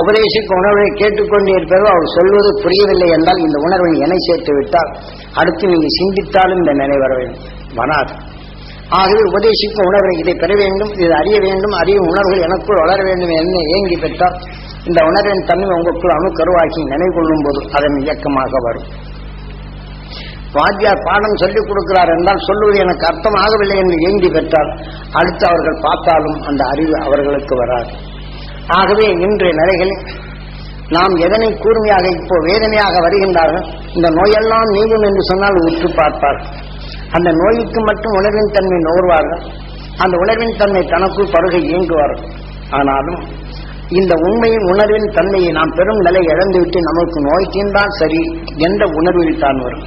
உபதேசிக்கு உணர்வை கேட்டுக்கொண்டே இருப்பதோ அவர் சொல்வது புரியவில்லை என்றால் இந்த உணர்வை என்னை சேர்த்து விட்டால் அடுத்து நீங்கள் சிந்தித்தாலும் இந்த நினை வர வராது. ஆகவே உபதேசிக்கும் உணர்வை இதை பெற வேண்டும் இதை அறிய வேண்டும் அறியும் உணர்வுகள் எனக்குள் வளர வேண்டும் என்ன ஏங்கி பெற்றால் இந்த உணர்வின் தன்மை உங்களுக்குள் அணுக்கருவாக்கி நினைவு கொள்ளும் போது அதன் இயக்கமாக வரும். வாத்தியார் பாடம் சொல்லிக் கொடுக்கிறார் என்றால் சொல்லுவது எனக்கு அர்த்தமாகவில்லை என்று ஏங்கி பெற்றால் அடுத்து அவர்கள் பார்த்தாலும் அந்த அறிவு அவர்களுக்கு வராது. ஆகவே இன்றைய நிலைகளில் நாம் எதனை கூர்மையாக இப்போ வேதனையாக வருகின்றார்கள் இந்த நோயெல்லாம் நீங்கும் என்று சொன்னால் உற்று பார்ப்பார்கள். அந்த நோய்க்கு மட்டும் உணர்வின் தன்மை நோர்வார்கள் அந்த உணர்வின் தன்மை தனக்குள் பருகை இயங்குவார்கள். ஆனாலும் இந்த உண்மையின் உணர்வின் தன்மையை நாம் பெரும் நிலை இழந்துவிட்டு நமக்கு நோய் சரி என்ற உணர்வில் தான் வரும்.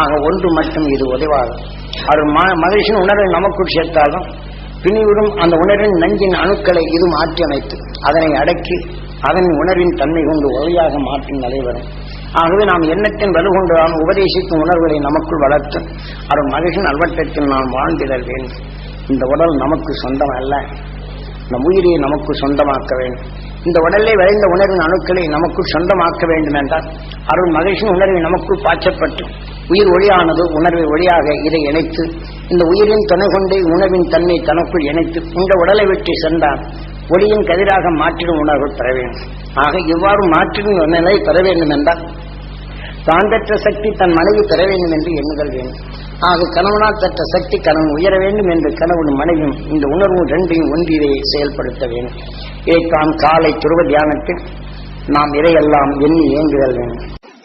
ஆக ஒன்று மட்டும் இது உதவாகும் அவர் மகிழ்ச்சியின் உணர்வை நமக்குள் சேர்த்தாலும் பிணிவிடும் அந்த உணர்வின் நஞ்சின் அணுக்களை இது மாற்றி அமைத்து அதனை அடக்கி அதன் உணர்வின் தன்மை கொண்டு உதவியாக மாற்றும் நடைபெறும் ஆகவே நாம் எண்ணத்தின் வலுகொண்டுதான் உபதேசிக்கும் உணர்வுகளை நமக்குள் வளர்த்து அவர் மகிழ்ச்சியின் அல்வட்டத்தில் நாம் வாழ்ந்திடல் வேண்டும். இந்த உடல் நமக்கு சொந்தம் அல்ல நம் உயிரை நமக்கு சொந்தமாக்க வேண்டும். இந்த உடலே விளைந்த உணர்வின் அணுக்களை நமக்குள் சொந்தமாக்க வேண்டும் என்றால் அருள் மகிழ்ச்சியின் உணர்வை நமக்குள் பாய்ச்சப்பட்டு உயிர் ஒளியானது உணர்வை ஒளியாக இதை இணைத்து இந்த உயிரின் துணை கொண்டே உணவின் தன்மை தனக்குள் இணைத்து இந்த உடலை வெற்றி சென்றால் ஒளியின் கதிராக மாற்றிடும் உணர்வு பெற வேண்டும். ஆக இவ்வாறு மாற்றிடும் நிலை பெற வேண்டும் என்றால் தான் பெற்ற சக்தி தன் மனைவி பெற வேண்டும் என்று எண்ணுதல் வேண்டும். ஆக கணவனால் பெற்ற சக்தி கணவன் உயர வேண்டும் என்று கணவன் மனைவியும் இந்த உணர்வு ரெண்டையும் ஒன்றிலே செயல்படுத்த வேண்டும். இதைத்தான் காலை துருவ தியானத்தில் நாம் இதையெல்லாம் எண்ணி இயங்குதல் வேண்டும்.